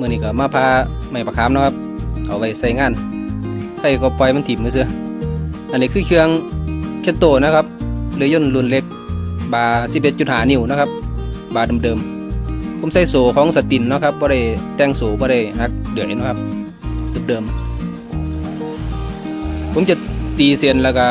มื่อนี้ก็มาพาไม้ประคามนะครับ เอาไว้ใส่งานใส่ก็ปล่อยมันถิ่มมือเสืออันนี้คือเครื่องเคโตนะครับเรือยนรุ่นเล็ก บา11.5นิ้วนะครับ บาเดิมๆผมใส่โซของสตินนะครับบ่ได้แต่งโซบ่ได้ฮักเดือยนะครับเดิมๆผมจะตีเสียนแล้วก็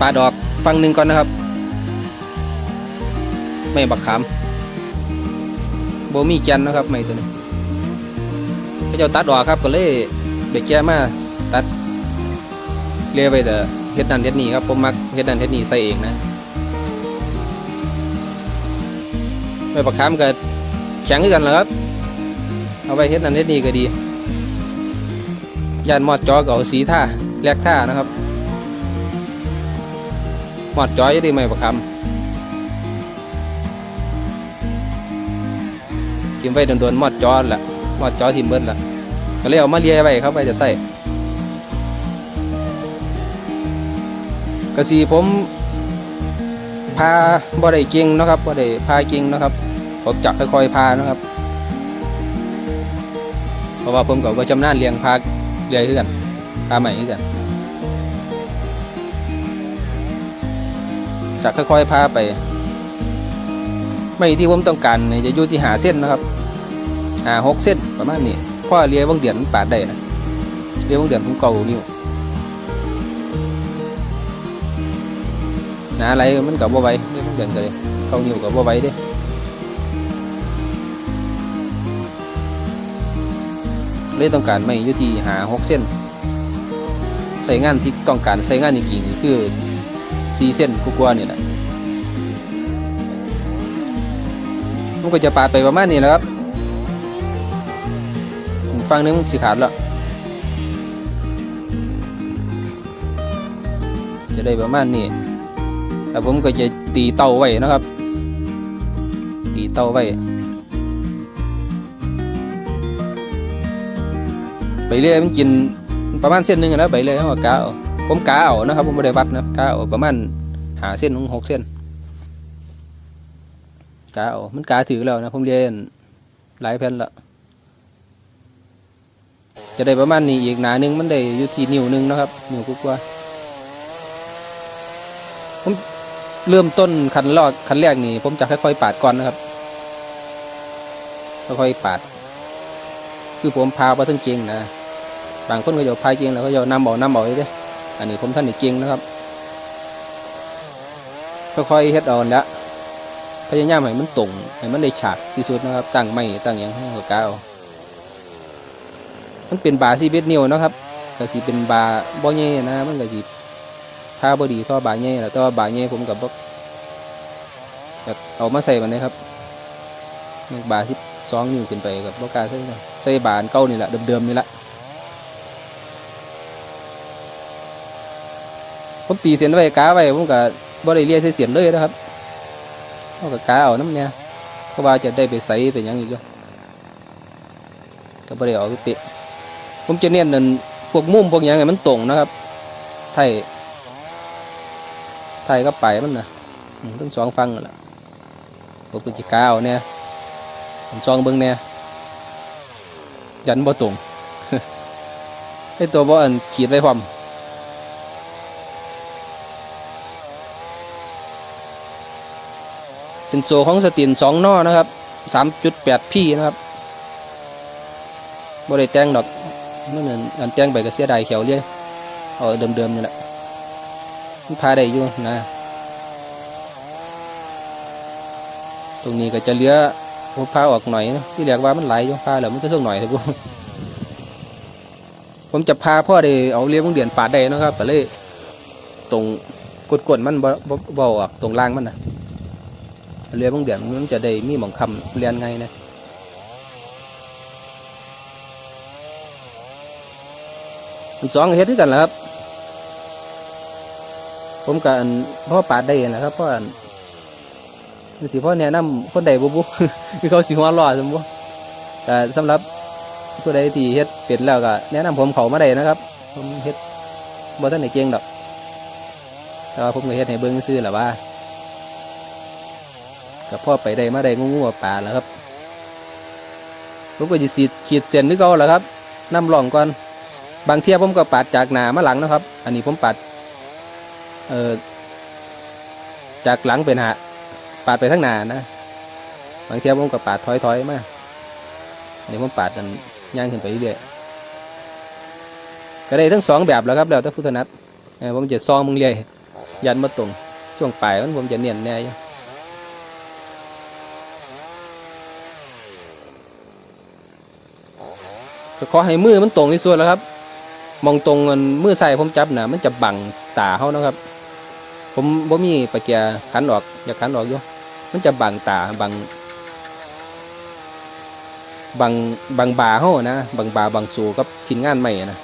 ปาดอกฟังหนึ่งก่อนนะครับ ไม่บักขามโบมีแกนนะครับไม่ตัวนี้ เขาเจ้าตัดออกครับก็เลยเด็กแก่มาตัดเรียไปแต่เฮ็ดนั่นเฮ็ดนี่ครับผมมักเฮ็ดนั่นเฮ็ดนี่ใส่เองนะไม่บักขามก็แข็งกันแล้วครับ เอาไปเฮ็ดนั่นเฮ็ดนี่ก็ดียานมอดจอก็เอาสีท่าแลกท่านะครับมอดจอจะได้ไม่บักขามกินไว้โดนๆมอดจอแหละ มอดจอทิมเบิ้ลละก็เลยเอามาเลียไว้ครับไปจะใส่กระสีผมพาบ่ได้เก่งนะครับบ่ได้พาเก่งนะครับผมจับค่อยๆพานะครับเพราะว่าผมกับว่าชำนาญเลี้ยงพาเลี้ยงคือนพาใหม่คือนจับค่อยๆพาไป ไม่ที่ผมต้องการจะอยู่ที่หาเส้นนะครับ หาหกเส้นประมาณนี้พ่อเรียบางเดือนมันปาดได้นะเรียบางเดือนผมเก่านิ้วหนาอะไรมันกับบ่ไหวเรียบางเดือนก็เลยเก่านิ้วกับบ่ไหวเด้เลยต้องการไม่ยู่ที่หาหกเส้นใส่งานที่ต้องการใส่งานจริงๆคือสี่เส้นกว่าๆนี่แหละมันก็จะปาดไปประมาณนี้แหล้วครับ ฟังนึงมันสิขาดแล้ว จะได้ประมาณนี้แล้วผมก็จะตีเตาไว้นะครับ ตีเตาไว้ ไปเรื่อยมันกินประมาณเส้นหนึ่งนะไปเรื่อยเขาก็กาเอาผมกาเอานะครับ ผมไม่ได้วัดนะกาเอาประมาณหาเส้นหกเส้นกาเอามันกาถือแล้วนะผมเรียนหลายแผ่นและ จะได้ประมาณนี้อีกหนาหนึงมันได้อยู่ที่นิ้วหนึงนะครับนิ้วกว่าผมเริ่มต้นคันแรกคันแรกนี่ ผมจะค่อยๆปาดก่อนนะครับค่อยๆปาด คือผมพาไปทั้งเจงนะบางคนก็จะพายเจงแล้วก็จะนำเบานำเบาเลยเด้อันนี้ผมท่านนี่เจงนะครับค่อยๆเฮ็ดเอาละพยายามให้มันตรงให้มันได้ฉากที่สุดนะครับตั้งไม่ตั้งอย่างให้กับกาว มันเป็นบาซีเบสนิวนะครับก็สิเป็นบาบ่เย่นะมันก็สิผ้าบอดีท่อบาเย่แหละแต่ว่าบาเย่ผมกับบ่อยากเอามาใส่มันนะครับบาที่สองนิ้วขึ้นไปกับบ่กล้าใส่นะใส่บาร์เก่านี่แหละเดิมๆนี่แหละผมตีเสียนไว้กาไว้ผมก็บ่ได้เลียใส่เสียนเลยนะครับเขาก็กาเอาน้ำเนี่ยเพราะว่าจะได้ไปใส่เป็นยังอีกอยู่ก็บ่ได้เอาไปเปะ ผมจะเน้นนั่นพวกมุมพวกหยังไงมันตรงนะครับ ไทย ไทยก็ไปมันนะทั้งสองฟังกันแหละผมก็จะกาเอาเนี่ยผมซองเบิ้งเนี่ยยันบ่ตรงไอตัวบ่อันขีดไว้พร้อมเป็นโซของสตินสองนอนะครับสามจุดแปดพี่นะครับบ่ได้แตงดอก มันเหมือนอันแต่งไปก็เสียดายเขียวเรียเอาเดิมๆนี่แหละมันพาได้อยู่นะ ตรงนี้ก็จะเลือผมพาออกหน่อยนะที่เรียกว่ามันไหลยู่พาแล้วมันก็ส่งหน่อยครับผมผมจะพาพ่อได้เอาเรียบวงเดียนป่าได้นะครับแต่เลยตรงกดๆมันบ่บ่บ่ออกตรงล่างมันนะเรือบางเดือนมันจะได้มีหมองคำเรียนไงนะ มันสองเฮ็ดด้วยกันแหละครับ ผมกับอันพ่อปาดได้นะครับเพราะอันสิพ่อแนะนำคนใดบุบุคือเขาสิหัวเรอสมบุแต่สำหรับผู้ใดที่เฮ็ดเป็นแล้วก็แนะนำผมเขามาได้นะครับ ผมเฮ็ดบ่ทันได้เก่งดอกแต่ว่าผมก็เฮ็ดให้เบิ่งซื่อแหละว่ากับพ่อไปได้มาได้งูงูปลาแล้วครับผมก็จะสีขีดเส้นนึกเอาแหละครับน้ำร่องก่อน บางเทียผมก็ปาดจากหนามาหลังนะครับ อันนี้ผมปาดเอ่อจากหลังไปหน้าปาดไปทั้งหน้านะบางเทียผมก็ปาดถอยๆมาอันนี้ผมปาดกันย่างขึ้นไปเรื่อยก็ได้ทั้งสองแบบแล้วครับแล้วแต่พุทธนัดเออผมจะซองมึงเรื่อยยันมาตรงช่วงปลายมันผมจะเนียนแน่ยก็ขอให้มือมันตรงที่สุดแล้วครับ มองตรงเงินมือใส่ผมจับนะมันจะบังตาเขานะครับ ผมบ่มีปากเกียขันออกอยากขันออกอยู่มันจะบังตาบังบังบังบาเขานะบังบาบังสูกับชิ้นงานใหม่นะ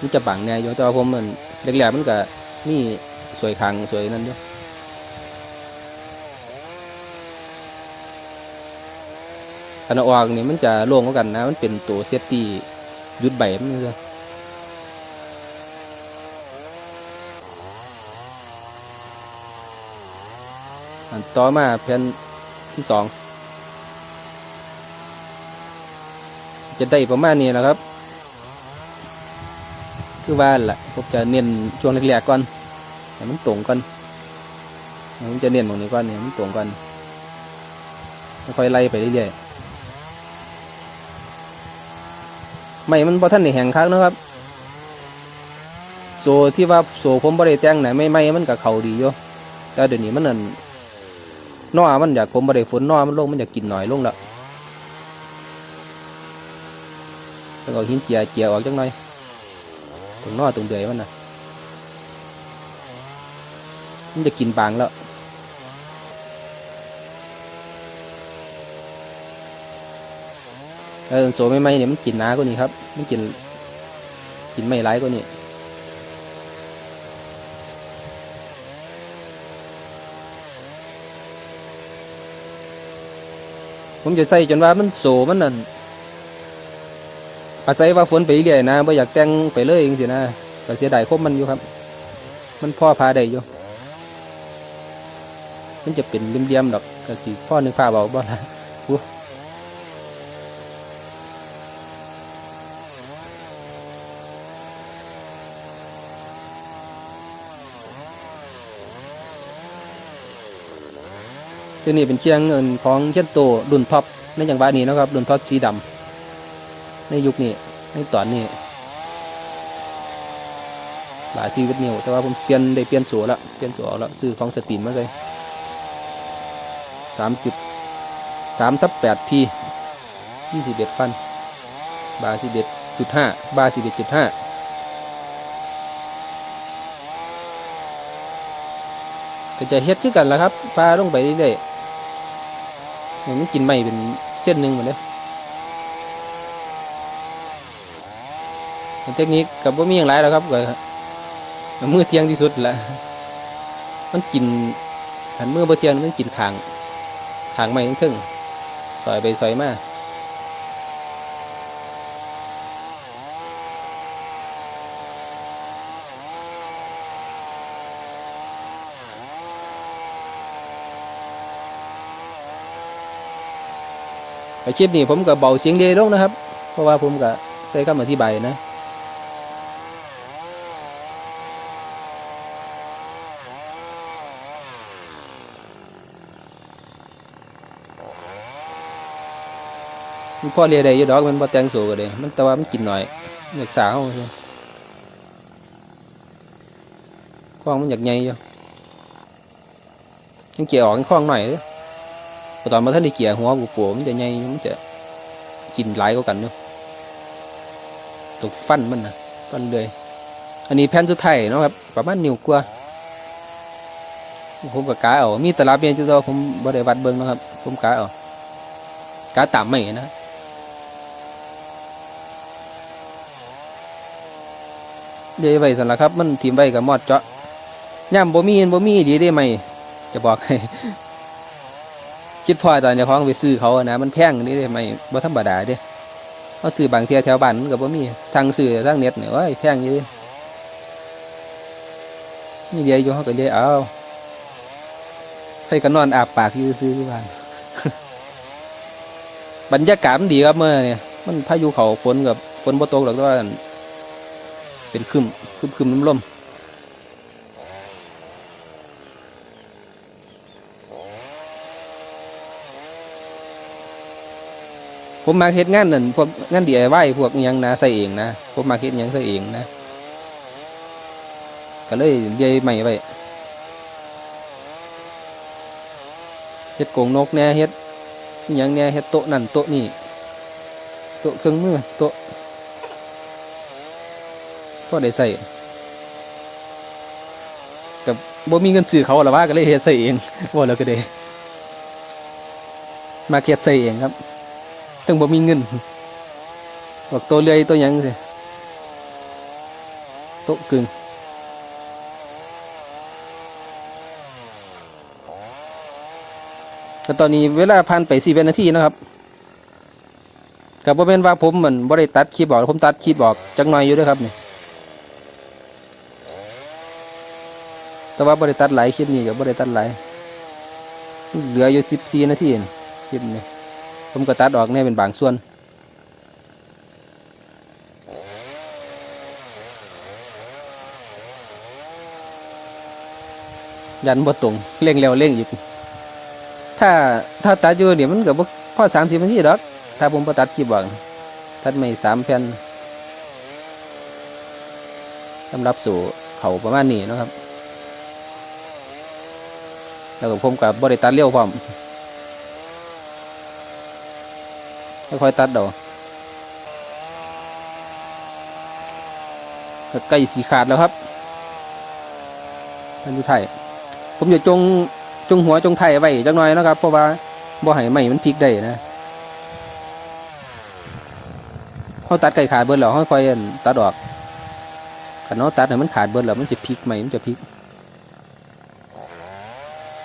มันจะบังแน่อยู่แต่ว่าผมมันแรกๆมันก็มีสวยคางสวยนั่นอยู่ขันอาออกนี่มันจะโล่งกันนะ มันเป็นตัวเซฟตี้ ยุดใบมันเลยต่อมาแผ่นที่สองจะได้ประมาณนี้แหละครับ คือว่าแหละผมจะเน้นช่วงแรกๆก่อนให้มันตรงกันผมจะเน้นตรงนี้ก่อนเนี่ยมันตรงกันค่อยไล่ไปเรื่อยๆ ไม่มันพอท่านในแห่งคักนะครับ โซที่ว่าโซผมบริแตงไหนไม่ไม่มันกับเขาดีอยู่แต่เดี๋ยวนี้มันนั่นนอมันอยากผมบ่ได้ฝนนอมันลงมันอยากกินหน่อยลงละแล้วเอาหินเจียเจียออกจังหน่อยตรงนอตรงเดือยมันนะมันจะกินบางแล้ว เออโซไม่ไม่เนี่ยมันกินน้ากว่านี้ครับ มันกินกินไม่ร้ายกว่านี้ผมจะใส่จนว่ามันโซมันนั่นอาศัยว่าฝนไปเรื่อยนะไม่อยากแต่งไปเลยจริงๆนะก็เสียดายคบมันอยู่ครับ มันพ่อพาได้อยู่มันจะเป็นเลี่ยมๆดอกก็สิพ่อนึกพาเบาบ่ละ อู้ตัวนี้เป็นเชียงเงินของเช่นโตรุ่นท็อปในจังหวะนี้นะครับรุ่นท็อปสีดำในยุคนี้ในตอนนี้หลายชีวิตนิวแต่ว่าผมเปลี่ยนได้เปลี่ยนสัวแล้วเปลี่ยนสัวแล้วซื้อของสตรีมมาเลยสามจุดสามทับแปดพียี่สิบเอ็ดฟันบาสิบเอ็ดจุดห้าบาสิบเอ็ดจุดห้าก็จะเฮ็ดคือกันแล้วครับปลาลงไปเรื่อยๆเนี่ย มันกินไม่เป็นเส้นหนึ่งหมดเลยเทคนิคกับว่ามีอย่างไรแล้วครับก็มือเที่ยงที่สุดแหละมันกินหันมือบ่เที่ยงมันกินขางขางไม่ทั้งทึ่งซอยไปซอยมา อาชีพนี้ผมก็เบาเสียงเดีลงนะครับ เพราะว่าผมก็ใส่คำอธิบายนะมันพ่อเรียได้อยู่ดอกมันบ่แตงสูกเลยมันแต่ว่ามันกินหน่อยอยากสาวใช่คล้องมันอยากใหญ่อยู่ยังเกี่ยวออกคล้องหน่อยเลย ตอนมาท่านได้เกี่ยวหัวปูปูมันจะใหญ่มันจะกินหลายกว่ากันเนาะตกฟันมันนะฟันเลย อันนี้แผ่นสุดท้ายเนาะครับประมาณนิ้วกว่าผมกับกาเอามีตลับเบียนจุดตัวผมบ่ได้วัดเบิ่งนะครับ ผมกาเอากาต่ำไม่นะเดไว้สั่นละครับ มันทีมไว้กับมอดเจาะย่ำบ่มีบ่มีดีได้ไหมจะบอกให้ คิดพอตอนเจ้าของไปซื้อเขาอะนะมันแพงนี่ได้ไหมบ่ธรรมดาเด้เขาซื้อบางเทียแถวบ้านมันก็บ่มีทางซื้อทางเน็ตเนี่ยว่าแพงยู่เด้นี่เดียวอยู่เขาก็เดียเอาใครก็นอนอาบปากอยู่ซื้อที่บ้านบรรยากาศมันดีครับเมื่อเนี่ยมันพายุเขาฝนกับฝนบ่ตกหรอกแต่ว่าเป็นครึมคึมครึมลม ผมมาเฮ็ดงานนั่นพวกงาน DIY พวกยังนะใส่เองนะผมมาเฮ็ดยังใส่เองนะก็เลยเยยใหม่ไว้เฮ็ดกงนกแน่เฮ็ดยังแน่เฮ็ดโต๊ะนั่นโต๊ะนี่โต๊ะเครื่องมือโต๊ะก็ได้ใส่กับบ่มีเงินซื้อเขาหรอว่าก็เลยเฮ็ดใส่เองบ่แล้วก็ได้มาเฮ็ดใส่เองครับ ถึงบ่มีเงินบอกตัวเลื่อยตัวยังสิโต๊ะกึ่งก็ตอนนี้เวลาผ่านไปสี่นาทีนะครับกับบ่เป็นว่าผมเหมือนบ่ได้ตัดคลิปบอกผมตัดคลิปบอกจักหน่อยอยู่ด้วยครับนี่แต่ว่าบ่ได้ตัดหลายคลิปนี้กับบ่ได้ตัดหลายเหลืออยู่สิบสี่นาทีเองคลิปนี้ ผมก็ตัดออกแน่เป็นบางส่วนยันบ่ตรงเร่งแล้วเร่งอีก ถ้าถ้าตัดอยู่เดี๋ยวมันก็บ่พอสามสิบนาทีดอก ถ้าผมบ่ตัดคลิปบอกตัดไม่สามแผ่นสำหรับสู่เขาประมาณนี้นะครับ แล้วก็ผมกับบริตัดเร็วพร้อม ค่อยๆตัดดอกก็ใกล้สีขาดแล้วครับอันที่ไทยผมจะจงจงหัวจงไทยไว้จักหน่อยนะครับ เพราะว่าบ่ให้ไหมมันพลิกได้นะเขาตัดไก่ขาดเบิดแล้วเขาค่อยอั่นตัดออกขันเขาะตัดให้มันขาดเบิดแล้วมันจะพลิกไหมมันจะพลิก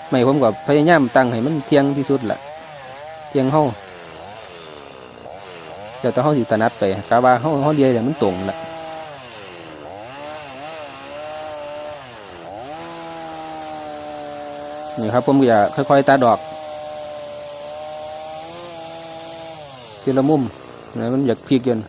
ไหมผมก็พยายามตั้งให้มันเที่ยงที่สุดแหละเที่ยงเขา เดี๋ยวต้องเขาสิตนัดไปกาว่าเขาเขาเดียวแต่มันตรงแหละนี่ครับผมก็จะค่อย ๆตัดอกทีละมุมนะมันอยากพลิกกัน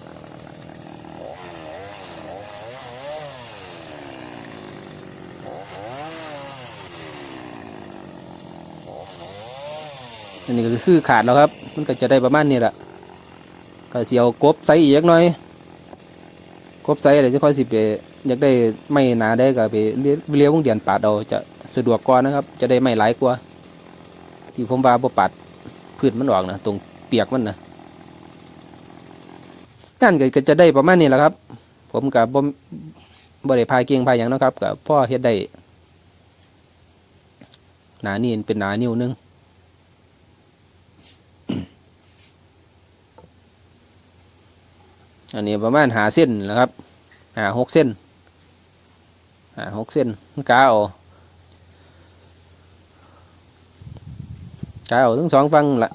อันนี้ก็คือขาดแล้วครับ มันก็จะได้ประมาณนี้แหละ ก็เสียวกบใส่อีกหน่อยกบใส่อะไรจะค่อยสิไปอยากได้ไม่หนาได้ก็ไปเลี้ยวเลี้ยวงเดียนปาดเอาจะสะดวกกว่านะครับ จะได้ไม่หลายกว่า ที่ผมว่าบ่ปัดพืชมันออกนะตรงเปียกมันนะงานก็จะได้ประมาณนี้แหละครับ ผมกับบ่บ่ได้พายเกียงพายอย่างนะครับกับพ่อเฮ็ดได้หนานี่เป็นหนานิ้วหนึง อันนี้ประมาณหาเส้นนะครับหาหกเส้นหาหกเส้นกาเอากาเอาทั้งสองฟังละ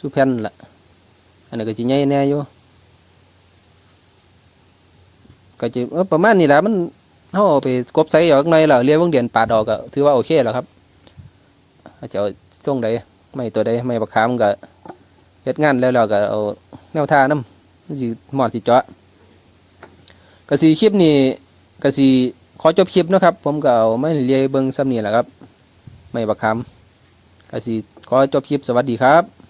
ทุกแผ่นละอันนี้ก็จะใหญ่แน่อยู่ก็จะประมาณนี้แหละมันเขาเอาไปกบใส่ออกหน่อยแล้วเรียกวงเดียนปาดออกก็ถือว่าโอเคแล้วครับอาจจะเอาส่งใดไม่ตัวใดไม่ประคามก็เฮ็ดงานแล้วแล้วก็เอาแนวทาน้ำมัน สิหมอดสิเจาะก็สีคลิปนี้ก็สีขอจบคลิปนะครับ ผมก็เอาไม่เรียเบิงซ้ำนี่แหละครับ ไม่ประคามก็สีขอจบคลิปสวัสดีครับ